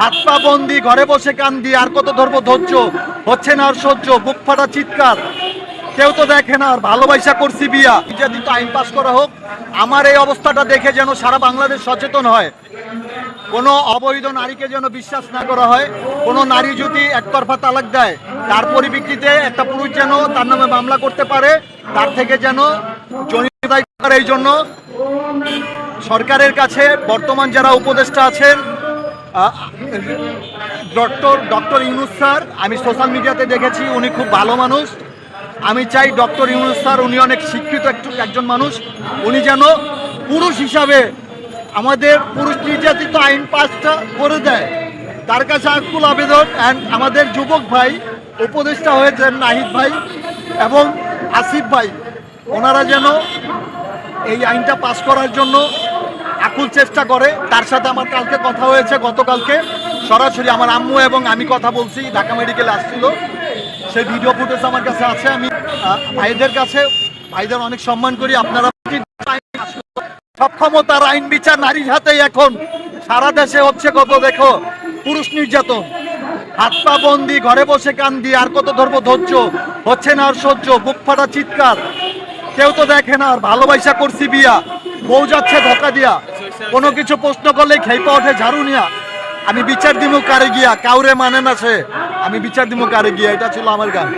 হাত পা বন্দি, ঘরে বসে কান্দি, আর কত ধরবো ধৈর্য? হচ্ছে না আর সহ্য, বুক ফাটা চিৎকার। কেউ তো দেখে না, আর ভালোবাসা করছি বিয়া। নির্যাতিত আইন পাস করা হোক, আমার এই অবস্থাটা দেখে যেন সারা বাংলাদেশ সচেতন হয়। কোনো অবৈধ নারীকে যেন বিশ্বাস না করা হয়, কোনো নারী যদি একতরফা তালাক দেয়, তার পরিপ্রেক্ষিতে একটা পুরুষ যেন তার নামে মামলা করতে পারে, তার থেকে যেন করে এই জন্য সরকারের কাছে বর্তমান যারা উপদেষ্টা আছেন ডক্টর ডক্টর ইউনুস স্যার, আমি সোশ্যাল মিডিয়াতে দেখেছি উনি খুব ভালো মানুষ। আমি চাই ডক্টর ইউনুস স্যার, উনি অনেক শিক্ষিত একটু একজন মানুষ। উনি যেন পুরুষ হিসাবে আমাদের পুরুষ নির্যাতিত আইন পাসটা করে দেয়। তার কাছে আকুল আবেদন। অ্যান্ড আমাদের যুবক ভাই, উপদেষ্টা হয়েছেন নাহিদ ভাই এবং আসিফ ভাই। ওনারা যেন এই আইনটা পাস করার জন্য আকুল চেষ্টা করে। তার সাথে আমার কালকে কথা হয়েছে, গতকালকে। সরাসরি আমার আম্মু এবং আমি কথা বলছি, ঢাকা মেডিকেলে আসছিল। সেই ভিডিও ফুটেজ আমার কাছে আছে। আমি ভাইদের কাছে, ভাইদের অনেক সম্মান করি। আপনারা সক্ষমতার আইন বিচার নারীর হাতেই এখন। সারা দেশে হচ্ছে কত দেখো, পুরুষ নির্যাতন। হাত পা বন্দি, ঘরে বসে কান্দি, আর কত ধরবো ধৈর্য। হচ্ছে না আর সহ্য, বুক ফাটা চিৎকার। কেউ তো দেখে না, আর ভালোবাসা করছি বিয়া। বউ যাচ্ছে ধোকা দিয়া। কোনো কিছু প্রশ্ন করলে খেপা ওঠে ঝাড়ু নিয়া। আমি বিচার দিমু কারে গিয়া, কাউরে মানে না সে। আমি বিচার দিমু কারে গিয়া, এটা ছিল আমার গান।